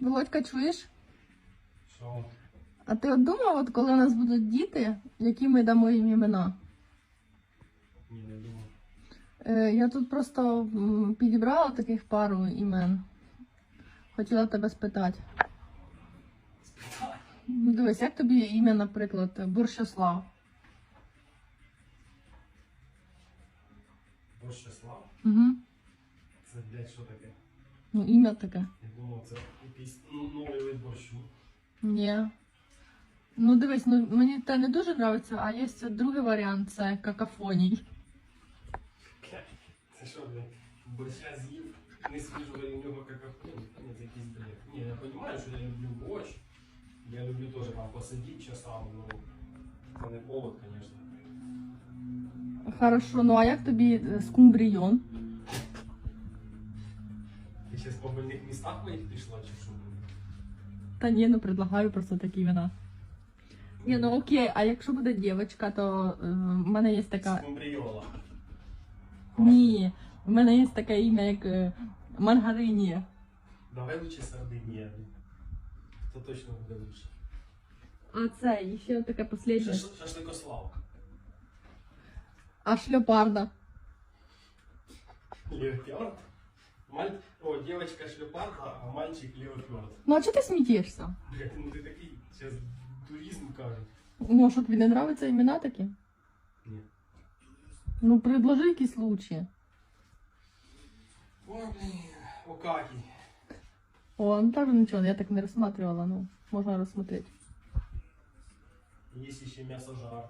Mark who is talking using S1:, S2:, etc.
S1: Володька, чуєш?
S2: Що?
S1: А ти от думав, от коли у нас будуть діти, які ми дамо їм імена?
S2: Ні, не думав.
S1: Е, я тут просто м, підібрала таких пару імен. Хотіла тебе спитати. Ну, Дивись, як тобі ім'я, наприклад, Борщослав?
S2: Борщаслав?
S1: Угу.
S2: Це, блядь, що таке?
S1: Ну, ім'я таке.
S2: Я думав, це якийсь ну, новий вид борщу.
S1: Ні. Ну дивись, ну мені те не дуже подобається, а є другий варіант це какафоній.
S2: Блядь, Це що, блядь, борща з'їв, не свіжого і в нього какафон. Ні, це якийсь бред. Ні, я розумію, що я люблю борщ. Я люблю теж там посидіти часами, ну, це не повод, звісно.
S1: Хорошо, ну а як тобі е, скумбрійон?
S2: Ти ще по больних містах моїх пішла, чи що?
S1: Та ні, ну предлагаю просто такі імена. Ні, ну окей, а якщо буде дівчинка, то е, в мене є така.
S2: Скумбріола.
S1: Ні, в мене є таке ім'я, як е, Маргарині.
S2: Давай лучше Сардинія. То точно буде лучше.
S1: А це і ще таке останнє.
S2: Шаш- Шашликослав.
S1: А шльопарда.
S2: Леопард. Маль... О, девочка шлепарда, а мальчик леопард.
S1: Ну а чого ти смієшся?
S2: Блядь, ну ти такий, зараз туризм кажуть.
S1: Ну, а що тобі не нравляться імена такі?
S2: Ні.
S1: Ну, предложи якісь лучші.
S2: Ой, блін, Окакій.
S1: О, ну теж нічого, я так не розсматривала, ну, можна розсмотрети.
S2: Є ще м'ясожар.